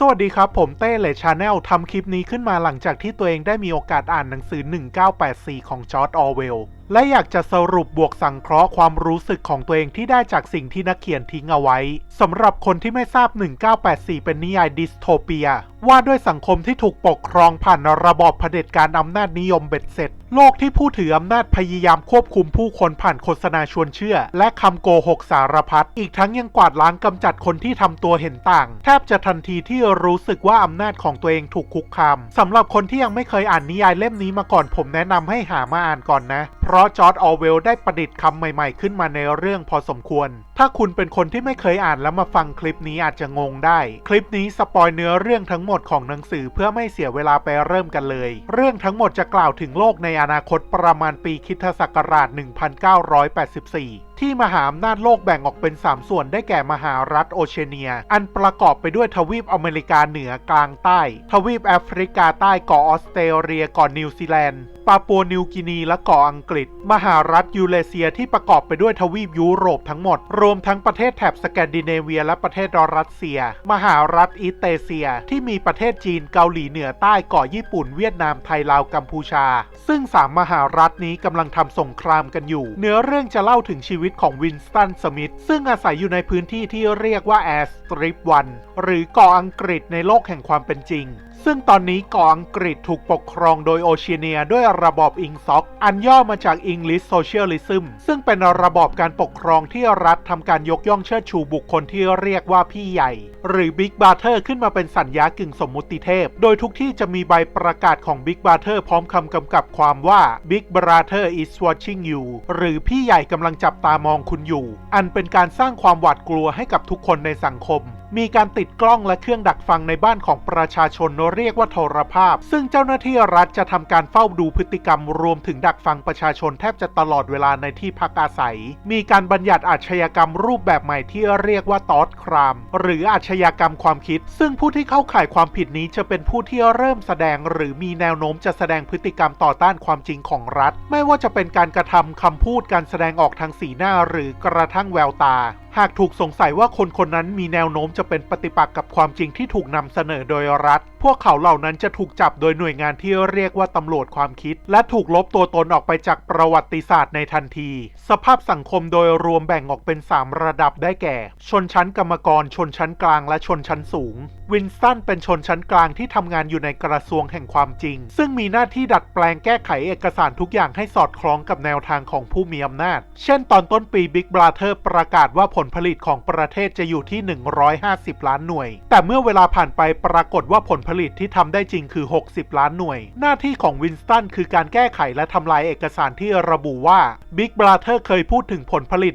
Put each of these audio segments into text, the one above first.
สวัสดีครับ ผมเต้เลชาแนลทำคลิปนี้ขึ้นมาหลังจากที่ตัวเองได้มีโอกาสอ่านหนังสือ 1984 ของจอร์ดออเวล และอยากจะสรุปบวกสังเคราะห์ความรู้สึกของตัวเองที่ได้จากสิ่งที่นักเขียนทิ้งเอาไว้สำหรับคนที่ไม่ทราบ 1984 เป็นนิยายดิสโทเปีย ว่าด้วยสังคมที่ถูกปกครองผ่านระบอบเผด็จการอำนาจนิยมเบ็ดเสร็จ โลกที่ผู้ถืออำนาจพยายามควบคุมผู้คนผ่านโฆษณาชวนเชื่อ และคำโกหกสารพัดอีกทั้งยังกวาดล้างกำจัดคนที่ทำตัวเห็นต่าง แทบจะทันทีที่รู้สึกว่าอำนาจของตัวเองถูกคุกคามสำหรับคนที่ยังไม่เคยอ่านนิยายเล่มนี้มาก่อนผมแนะนำให้หามาอ่านก่อนนะเพราะราะจอร์ดออเวลได้ประดิษฐ์คำใหม่ๆ ขึ้นมาในเรื่องพอสมควร ถ้าคุณเป็นคนที่ไม่เคยอ่านแล้วมาฟังคลิปนี้อาจจะงงได้ คลิปนี้สปอยเนื้อเรื่องทั้งหมดของหนังสือเพื่อไม่เสียเวลาไปเริ่มกันเลย เรื่องทั้งหมดจะกล่าวถึงโลกในอนาคตประมาณปีคิทศักราช 1984 ที่มหาอำนาจโลกแบ่งออกเป็น 3 ส่วนได้แก่มหารัฐโอเชเนีย อันประกอบไปด้วยทวีปอเมริกาเหนือกลางใต้ ทวีปแอฟริกาใต้เกาะออสเตรเลียเกาะนิวซีแลนด์ปาปัวนิวกินีและเกาะอังกฤษ มหารัฐยูเรเซียที่ประกอบไปด้วยทวีปยุโรปทั้งหมด รวมทั้งประเทศแถบสแกนดิเนเวีย และประเทศรัสเซีย มหารัฐอิตเตเซีย ที่มีประเทศจีนเกาหลีเหนือใต้เกาะญี่ปุ่น เวียดนามไทยลาวกัมพูชา ซึ่งสามมหารัฐนี้กำลังทำสงครามกันอยู่ เนื้อเรื่องจะเล่าถึงชีวิตของวินสตัน สมิธ ซึ่งอาศัยอยู่ในพื้นที่ที่เรียกว่าแอร์สตริปวันหรือเกาะอังกฤษในโลกแห่งความเป็นจริง ซึ่งตอนนี้เกาะอังกฤษถูกปกครองโดยโอเชียเนียด้วยระบอบอิงซ็อก อันย่อมาจาก English Socialism ซึ่งเป็นระบอบการปกครองที่รัฐทำการยกย่องเชิดชูบุคคลที่เรียกว่าพี่ใหญ่ หรือ Big Brother ขึ้นมาเป็นสัญญากึ่งสมมุติเทพ โดยทุกที่จะมีใบประกาศของ Big Brother พร้อมคำกำกับความว่า Big Brother is watching you หรือพี่ใหญ่กำลังจับตามองคุณอยู่ อันเป็นการสร้างความหวาดกลัวให้กับทุกคนในสังคม มีการติดกล้องและเครื่องดักฟังในบ้านของประชาชนเรียกว่าโทรภาพ ซึ่งเจ้าหน้าที่รัฐจะทำการเฝ้าดูพฤติกรรมรวมถึงดักฟังประชาชนแทบจะตลอดเวลาในที่พักอาศัย มีการบัญญัติอาชญากรรมรูปแบบใหม่ที่เรียกว่าตอสคราม หรืออาชญากรรมความคิด ซึ่งผู้ที่เข้าข่ายความผิดนี้จะเป็นผู้ที่เริ่มแสดง หรือมีแนวโน้มจะแสดงพฤติกรรมต่อต้านความจริงของรัฐ ไม่ว่าจะเป็นการกระทำคำพูดการแสดงออกทางสีหน้าหรือกระทั่งแววตา หากถูกสงสัยว่าคนคนนั้นมีแนวโน้มจะเป็นปฏิปักษ์กับความจริงที่ถูกนำเสนอโดยรัฐพวกเขาเหล่านั้นจะถูกจับโดยหน่วยงานที่เรียกว่าตำรวจความคิด และถูกลบตัวตนออกไปจากประวัติศาสตร์ในทันที สภาพสังคมโดยรวมแบ่งออกเป็น 3 ระดับได้แก่ ชนชั้นกรรมกร ชนชั้นกลางและชนชั้นสูง วินสตันเป็นชนชั้นกลางที่ทำงานอยู่ในกระทรวงแห่งความจริง ซึ่งมีหน้าที่ดัดแปลงแก้ไขเอกสารทุกอย่างให้สอดคล้องกับแนวทางของผู้มีอำนาจ เช่น ตอนต้นปี Big Brother ประกาศว่าผลผลิตของประเทศจะอยู่ที่ 150 ล้านหน่วย แต่เมื่อเวลาผ่านไปปรากฏว่าผลผลิตที่ทำได้จริงคือ 60 ล้านหน่วย หน้าที่ของวินสตันคือการแก้ไขและทำลายเอกสารที่ระบุว่า Big Brother เคยพูดถึงผลผลิต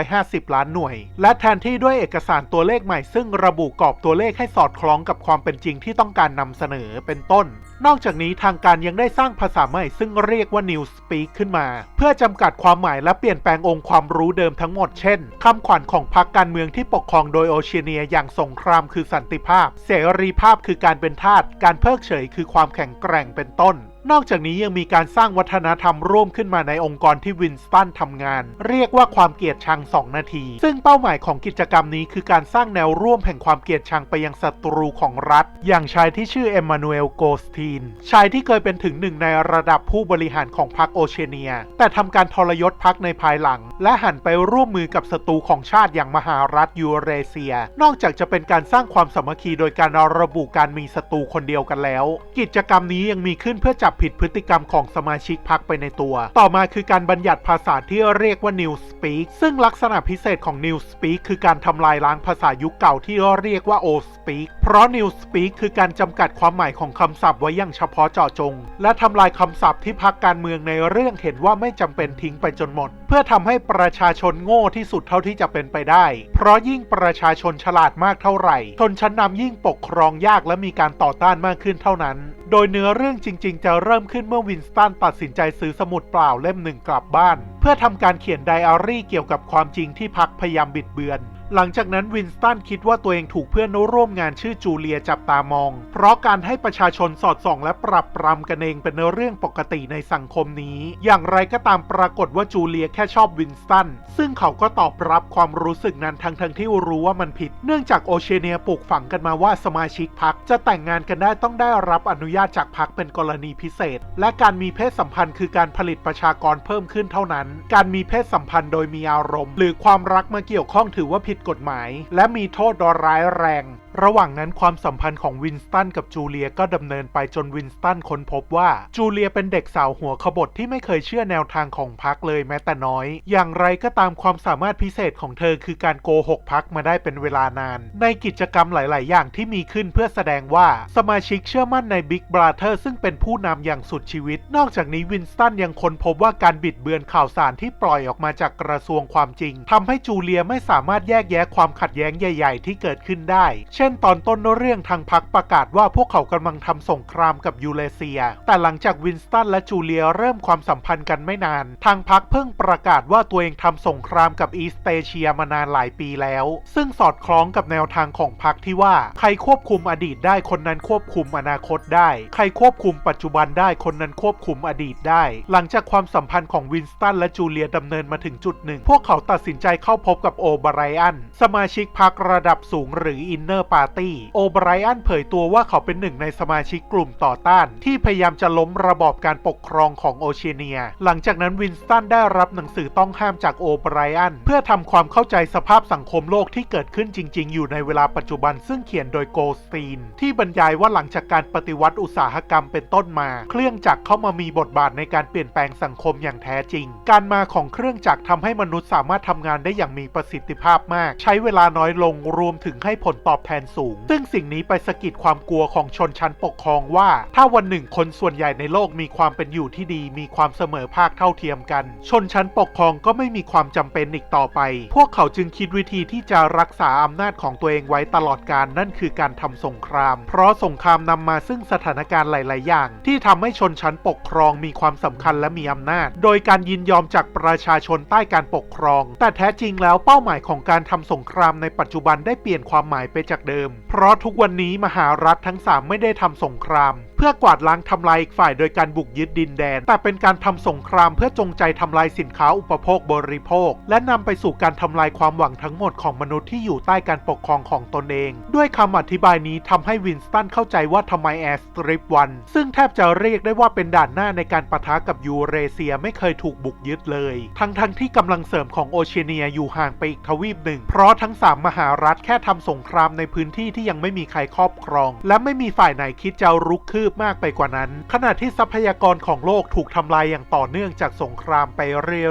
150 ล้านหน่วย และแทนที่ด้วยเอกสารตัวเลขใหม่ซึ่งระบุกรอบตัวเลขให้สอดคล้องกับความเป็นจริงที่ต้องการนำเสนอเป็นต้น นอกจากนี้ทางการยังได้สร้างภาษาใหม่ซึ่งเรียกว่า New Speak ขึ้นมา เพื่อจำกัดความหมายและเปลี่ยนแปลงองค์ความรู้เดิมทั้งหมดเช่นคำขวัญของพรรคการเมืองที่ปกครองโดยโอเชียเนียอย่างสงครามคือสันติภาพ เสรีภาพคือการเป็นทาสการเพิกเฉยคือความแข็งแกร่งเป็นต้น นอกจากนี้ยังมีการสร้างวัฒนธรรมร่วมขึ้นมาในองค์กรที่วินสตันทำงาน เรียกว่าความเกลียดชัง 2 นาที ซึ่งเป้าหมายของกิจกรรมนี้คือการสร้างแนวร่วมแห่งความเกลียดชังไปยังศัตรูของรัฐ อย่างชายที่ชื่อเอมมานูเอลโกสตีน ชายที่เคยเป็นถึงหนึ่งในระดับผู้บริหารของพรรคโอเชเนีย แต่ทำการทรยศพรรคในภายหลัง และหันไปร่วมมือกับศัตรูของชาติอย่างมหารัฐยูเรเซีย นอกจากจะเป็นการสร้างความสามัคคีโดยการระบุการมีศัตรูคนเดียวกันแล้ว กิจกรรมนี้ยังมีขึ้นเพื่อจับผิดพฤติกรรมของสมาชิกพรรคไปในตัว ต่อมาคือการบัญญัติภาษาที่เรียกว่า New Speak ซึ่งลักษณะพิเศษของ New Speak คือการทำลายล้างภาษายุคเก่าที่เรียกว่า Old Speak เพราะ New Speak คือการจำกัดความหมายของคำศัพท์ไว้อย่างเฉพาะเจาะจง และทำลายคำศัพท์ที่พรรคการเมืองในเรื่องเห็นว่าไม่จำเป็นทิ้งไปจนหมด เพื่อทำให้ประชาชนโง่ที่สุดเท่าที่จะเป็นไปได้ เพราะยิ่งประชาชนฉลาดมากเท่าไหร่ ชนชั้นนำยิ่งปกครองยากและมีการต่อต้านมากขึ้นเท่านั้น โดยเนื้อเรื่องจริง ๆ จะเริ่มขึ้นเมื่อวินสตันตัดสินใจซื้อสมุดเปล่าเล่มหนึ่งกลับบ้าน เพื่อทำการเขียนไดอารี่เกี่ยวกับความจริงที่พักพยายามบิดเบือน หลังจากนั้นวินสตันคิดว่าตัวเองถูกเพื่อนร่วมงานชื่อจูเลียจับตามอง เพราะการให้ประชาชนสอดส่อง และปรับปรำกันเองเป็นเรื่องปกติในสังคมนี้ อย่างไรก็ตามปรากฏว่าจูเลียแค่ชอบวินสตัน ซึ่งเขาก็ตอบรับความรู้สึกนั้นทั้งทั้งที่รู้ว่ามันผิด เนื่องจากโอเชเนียปลูกฝังกันมาว่าสมาชิกพรรคจะแต่งงานกันได้ต้องได้รับอนุญาตจากพรรคเป็นกรณีพิเศษ และการมีเพศสัมพันธ์คือการผลิตประชากรเพิ่มขึ้นเท่านั้น การมีเพศสัมพันธ์โดยมีอารมณ์ หรือความรักมาเกี่ยวข้องถือว่าผิดกฎหมาย และมีโทษร้ายแรง ระหว่างนั้นความสัมพันธ์ของวินสตันกับจูเลียก็ดำเนินไปจนวินสตันค้นพบว่าจูเลียเป็นเด็กสาวหัวขบถที่ไม่เคยเชื่อแนวทางของพรรคเลยแม้แต่น้อย อย่างไรก็ตามความสามารถพิเศษของเธอคือการโกหกพรรคมาได้เป็นเวลานาน ในกิจกรรมหลาย ๆ อย่างที่มีขึ้นเพื่อแสดงว่าสมาชิกเชื่อมั่นในบิ๊กบราเธอร์ซึ่งเป็นผู้นำอย่างสุดชีวิต นอกจากนี้วินสตันยังค้นพบว่าการบิดเบือนข่าวสารที่ปล่อยออกมาจากกระทรวงความจริงทำให้จูเลียไม่สามารถแยกแยะความขัดแย้งใหญ่ ๆ ที่เกิดขึ้นได้ เช่น ตอนต้นเรื่องทางพรรคประกาศว่าพวกเขากำลังทำสงครามกับยูเรเซีย แต่หลังจากวินสตันและจูเลียเริ่มความสัมพันธ์กันไม่นาน ทางพรรคเพิ่งประกาศว่าตัวเองทำสงครามกับอีสเตเชียมานานหลายปีแล้ว ซึ่งสอดคล้องกับแนวทางของพรรคที่ว่าใครควบคุมอดีตได้คนนั้นควบคุมอนาคตได้ ใครควบคุมปัจจุบันได้คนนั้นควบคุมอดีตได้ หลังจากความสัมพันธ์ของวินสตันและจูเลียดำเนินมาถึงจุดหนึ่ง พวกเขาตัดสินใจเข้าพบกับโอไบรอันสมาชิกพรรคระดับสูงหรืออินเนอร์ปาร์ตี้โอไบรอันเผยตัวว่าเขาเป็นหนึ่งในสมาชิกกลุ่มต่อต้าน ที่พยายามจะล้มระบอบการปกครองของโอเชียเนีย หลังจากนั้นวินสตันได้รับหนังสือต้องห้ามจากโอไบรอันเพื่อทำความเข้าใจสภาพสังคมโลกที่เกิดขึ้นจริง ๆ อยู่ในเวลาปัจจุบันซึ่งเขียนโดยโกลสตีน ที่บรรยายว่าหลังจากการปฏิวัติอุตสาหกรรมเป็นต้นมา เครื่องจักรเข้ามามีบทบาทในการเปลี่ยนแปลงสังคมอย่างแท้จริง การมาของเครื่องจักรทำให้มนุษย์สามารถทำงานได้อย่างมีประสิทธิภาพมากใช้เวลาน้อยลงรวมถึงให้ผลตอบแทนสูง ซึ่งสิ่งนี้ไปสะกิดความกลัวของชนชั้นปกครองว่า ถ้าวันหนึ่งคนส่วนใหญ่ในโลกมีความเป็นอยู่ที่ดี มีความเสมอภาคเท่าเทียมกัน ชนชั้นปกครองก็ไม่มีความจำเป็นอีกต่อไป พวกเขาจึงคิดวิธีที่จะรักษาอำนาจของตัวเองไว้ตลอดกาลนั่นคือการทำสงคราม เพราะสงครามนำมาซึ่งสถานการณ์หลาย ๆ อย่าง ที่ทำให้ชนชั้นปกครองมีความสำคัญและมีอำนาจ โดยการยินยอมจากประชาชนใต้การปกครอง แต่แท้จริงแล้วเป้าหมายของการททำสงครามในปัจจุบันได้เปลี่ยนความหมายไปจากเดิม เพราะทุกวันนี้มหารัฐทั้งสามไม่ได้ทำสงคราม พื่อกวาดล้างทำลายอีกฝ่ายโดยการบุกยึดดินแดน แต่เป็นการทำสงครามเพื่อจงใจทำลายสินค้าอุปโภคบริโภค และนำไปสู่การทำลายความหวังทั้งหมดของมนุษย์ที่อยู่ใต้การปกครองของตนเอง ด้วยคำอธิบายนี้ทำให้วินสตันเข้าใจว่าทำไมแอร์สตริปวันซึ่งแทบจะเรียกได้ว่าเป็นด่านหน้าในการปะทะกับยูเรเซียไม่เคยถูกบุกยึดเลย ทั้งทั้งๆที่กำลังเสริมของโอเชียเนียอยู่ห่างไปอีกทวีปหนึ่ง เพราะทั้งสามมหารัฐแค่ทำสงครามในพื้นที่ที่ยังไม่มีใครครอบครอง และไม่มีฝ่ายไหนคิดจะรุกคืบมากไปกว่านั้น ขณะที่ทรัพยากรของโลกถูกทำลายอย่างต่อเนื่องจากสงครามไป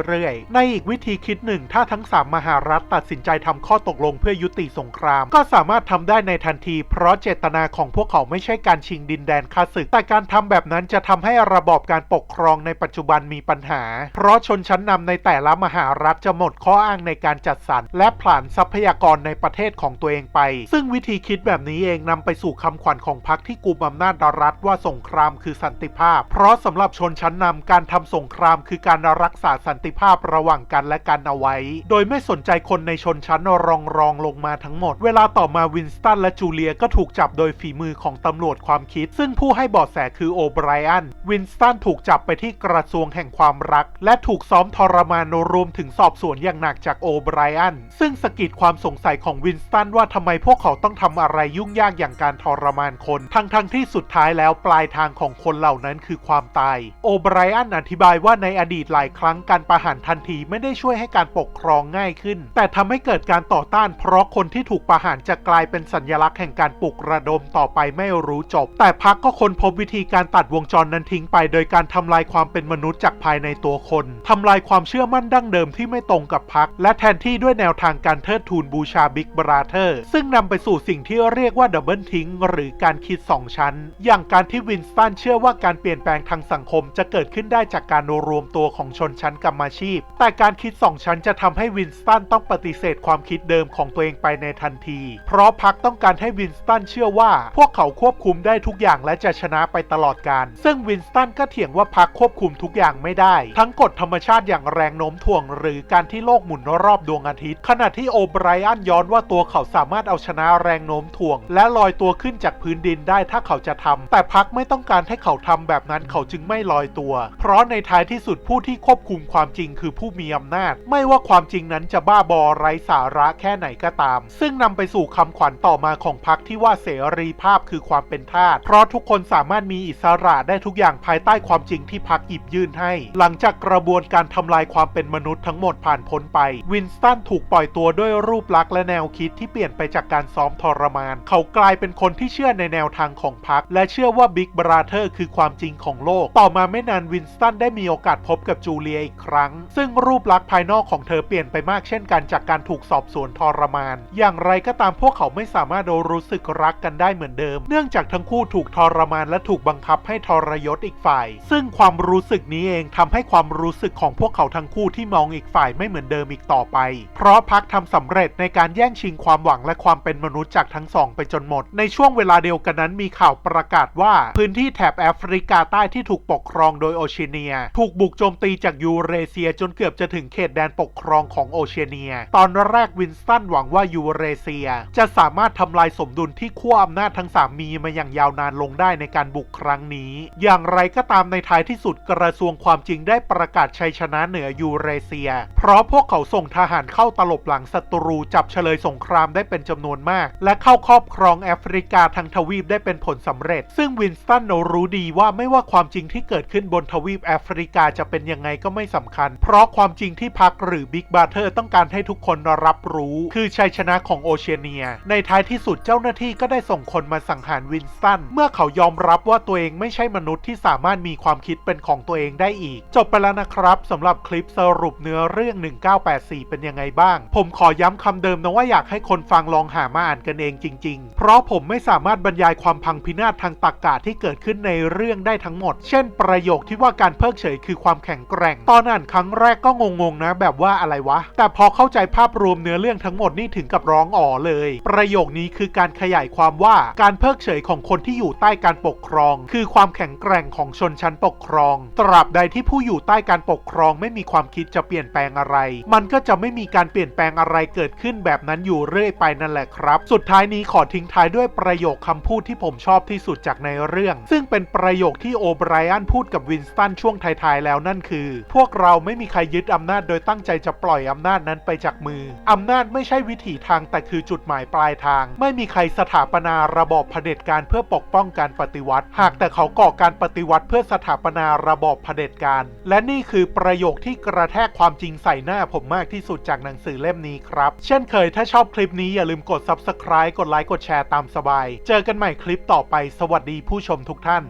เรื่อยๆ ในอีกวิธีคิดหนึ่ง ถ้าทั้งสามมหารัฐตัดสินใจทำข้อตกลงเพื่อยุติสงคราม ก็สามารถทำได้ในทันที เพราะเจตนาของพวกเขาไม่ใช่การชิงดินแดนข้าศึก แต่การทำแบบนั้นจะทำให้ระบอบการปกครองในปัจจุบันมีปัญหา เพราะชนชั้นนำในแต่ละมหารัฐจะหมดข้ออ้างในการจัดสรรและผลาญทรัพยากรในประเทศของตัวเองไป ซึ่งวิธีคิดแบบนี้เองนำไปสู่คำขวัญของพรรคที่กุมอำนาจรัฐว่าสงครามคือสันติภาพ เพราะสำหรับชนชั้นนำการทำสงครามคือการรักษาสันติภาพระหว่างกันและกันเอาไว้ โดยไม่สนใจคนในชนชั้นรองรองลงมาทั้งหมด เวลาต่อมาวินสตันและจูเลียก็ถูกจับโดยฝีมือของตำรวจความคิด ซึ่งผู้ให้เบาะแสคือโอไบรอัน วินสตันถูกจับไปที่กระทรวงแห่งความรัก และถูกซ้อมทรมานรวมถึงสอบสวนอย่างหนักจากโอไบรอัน ซึ่งสกิดความสงสัยของวินสตันว่าทำไมพวกเขาต้องทำอะไรยุ่งยากอย่างการทรมานคน ทั้งๆทที่สุดท้ายแล้วปลายทางของคนเหล่านั้นคือความตาย โอไบรอันอธิบายว่าในอดีตหลายครั้งการประหารทันทีไม่ได้ช่วยให้การปกครองง่ายขึ้น แต่ทำให้เกิดการต่อต้าน เพราะคนที่ถูกประหารจะกลายเป็นสัญลักษณ์แห่งการปลุกระดมต่อไปไม่รู้จบ แต่พักก็ค้นพบวิธีการตัดวงจรนั้นทิ้งไป โดยการทำลายความเป็นมนุษย์จากภายในตัวคนทำลายความเชื่อมั่นดั้งเดิมที่ไม่ตรงกับพักและแทนที่ด้วยแนวทางการเทิดทูนบูชาบิ๊กบราเธอร์ซึ่งนำไปสู่สิ่งที่เรียกว่าดับเบิลทิ้งหรือการคิด 2 ชั้น อย่างการที่วินสตันเชื่อว่าการเปลี่ยนแปลงทางสังคมจะเกิดขึ้นได้จากการรวมตัวของชนชั้นกรรมาชีพ แต่การคิดสองชั้นจะทำให้วินสตันต้องปฏิเสธความคิดเดิมของตัวเองไปในทันที เพราะพรรคต้องการให้วินสตันเชื่อว่า พวกเขาควบคุมได้ทุกอย่างและจะชนะไปตลอดกาลซึ่งวินสตันก็เถียงว่าพรรคควบคุมทุกอย่างไม่ได้ ทั้งกฎธรรมชาติอย่างแรงโน้มถ่วง หรือการที่โลกหมุนรอบดวงอาทิตย์ ขณะที่โอไบรอันย้อนว่าตัวเขาสามารถเอาชนะแรงโน้มถ่วง และลอยตัวขึ้นจากพื้นดินได้ถ้าเขาจะทำแต่พรรคไม่ต้องการให้เขาทำแบบนั้นเขาจึงไม่ลอยตัว เพราะในท้ายที่สุดผู้ที่ควบคุมความจริงคือผู้มีอำนาจ ไม่ว่าความจริงนั้นจะบ้าบอไร้สาระแค่ไหนก็ตาม ซึ่งนำไปสู่คำขวัญต่อมาของพรรคที่ว่าเสรีภาพคือความเป็นทาส เพราะทุกคนสามารถมีอิสระได้ทุกอย่างภายใต้ความจริงที่พรรคหยิบยื่นให้ หลังจากกระบวนการทำลายความเป็นมนุษย์ทั้งหมดผ่านพ้นไป วินสตันถูกปล่อยตัวด้วยรูปลักษณ์และแนวคิดที่เปลี่ยนไปจากการซ้อมทรมาน เขากลายเป็นคนที่เชื่อในแนวทางของพรรคและเชื่อว่าบิ๊กบราเธอร์คือความจริงของโลก ต่อมาไม่นานวินสตันได้มีโอกาสพบกับจูเลียอีกครั้ง ซึ่งรูปลักษณ์ภายนอกของเธอเปลี่ยนไปมากเช่นกันจากการถูกสอบสวนทรมาน อย่างไรก็ตามพวกเขาไม่สามารถรู้สึกรักกันได้เหมือนเดิม เนื่องจากทั้งคู่ถูกทรมานและถูกบังคับให้ทรยศอีกฝ่าย ซึ่งความรู้สึกนี้เองทำให้ความรู้สึกของพวกเขาทั้งคู่ที่มองอีกฝ่ายไม่เหมือนเดิมอีกต่อไป เพราะพักทำสำเร็จในการแย่งชิงความหวังและความเป็นมนุษย์จากทั้งสองไปจนหมด ในช่วงเวลาเดียวกันนั้นมีข่าวประกาศว่าพื้นที่แถบแอฟริกาใต้ที่ถูกปกครองโดยโอเชียเนีย ถูกบุกโจมตีจากยูเรเซียจนเกือบจะถึงเขตแดนปกครองของโอเชียเนีย ตอนแรกวินสตันหวังว่ายูเรเซีย จะสามารถทำลายสมดุลที่ขั้วอำนาจทั้งสามมีมาอย่างยาวนานลงได้ในการบุกครั้งนี้ อย่างไรก็ตามในท้ายที่สุดกระทรวงความจริงได้ประกาศชัยชนะเหนือยูเรเซีย เพราะพวกเขาส่งทหารเข้าตลบหลังศัตรูจับเฉลยสงครามได้เป็นจำนวนมาก และเข้าครอบครองแอฟริกาทั้งทวีปได้เป็นผลสำเร็จ ซึ่งวินสตันรู้ดีว่าไม่ว่าความจริงที่เกิดขึ้นบนทวีปแอฟริกาจะเป็นยังไงก็ไม่สำคัญ เพราะความจริงที่พักหรือบิ๊กบาเทอร์ต้องการให้ทุกคนรับรู้ คือชัยชนะของโอเชียเนีย ในท้ายที่สุดเจ้าหน้าที่ก็ได้ส่งคนมาสังหารวินสตัน เมื่อเขายอมรับว่าตัวเองไม่ใช่มนุษย์ที่สามารถมีความคิดเป็นของตัวเองได้อีก จบไปแล้วนะครับสำหรับคลิปสรุปเนื้อเรื่อง 1984 เป็นยังไงบ้าง ผมขอย้ำคำเดิมนะว่าอยากให้คนฟังลองหามาอ่านกันเองจริง ๆ เพราะผมไม่สามารถบรรยายความพังพินาศทางตรรกะที่เกิดขึ้นในเรื่องได้ทั้งหมด เช่น ประโยคที่ว่าการเพิกเฉยคือความแข็งแกร่ง ตอนอ่านครั้งแรกก็งงๆนะ แบบว่าอะไรวะ แต่พอเข้าใจภาพรวมเนื้อเรื่องทั้งหมดนี่ถึงกับร้องอ๋อเลย ประโยคนี้คือการขยายความว่าการเพิกเฉยของคนที่อยู่ใต้การปกครอง คือความแข็งแกร่งของชนชั้นปกครอง ตราบใดที่ผู้อยู่ใต้การปกครองไม่มีความคิดจะเปลี่ยนแปลงอะไร มันก็จะไม่มีการเปลี่ยนแปลงอะไรเกิดขึ้นแบบนั้นอยู่เรื่อยไปนั่นแหละครับ สุดท้ายนี้ขอทิ้งท้ายด้วยประโยคคำพูดที่ผมชอบที่สุดจากในเรื่อง ซึ่งเป็นประโยคที่โอไบรอันพูดกับวินสตันช่วงท้ายๆแล้วนั่นคือ พวกเราไม่มีใครยึดอำนาจโดยตั้งใจจะปล่อยอำนาจนั้นไปจากมืออำนาจไม่ใช่วิถีทางแต่คือจุดหมายปลายทาง ไม่มีใครสถาปนาระบอบเผด็จการเพื่อปกป้องการปฏิวัติ หากแต่เขาก่อการปฏิวัติเพื่อสถาปนาระบอบเผด็จการ และนี่คือประโยคที่กระแทกความจริงใส่หน้าผมมากที่สุดจากหนังสือเล่มนี้ครับ เช่นเคยถ้าชอบคลิปนี้อย่าลืมกด subscribe กดไลค์กดแชร์ตามสบาย เจอกันใหม่คลิปต่อไปสวัสดีผู้ชมทุกท่าน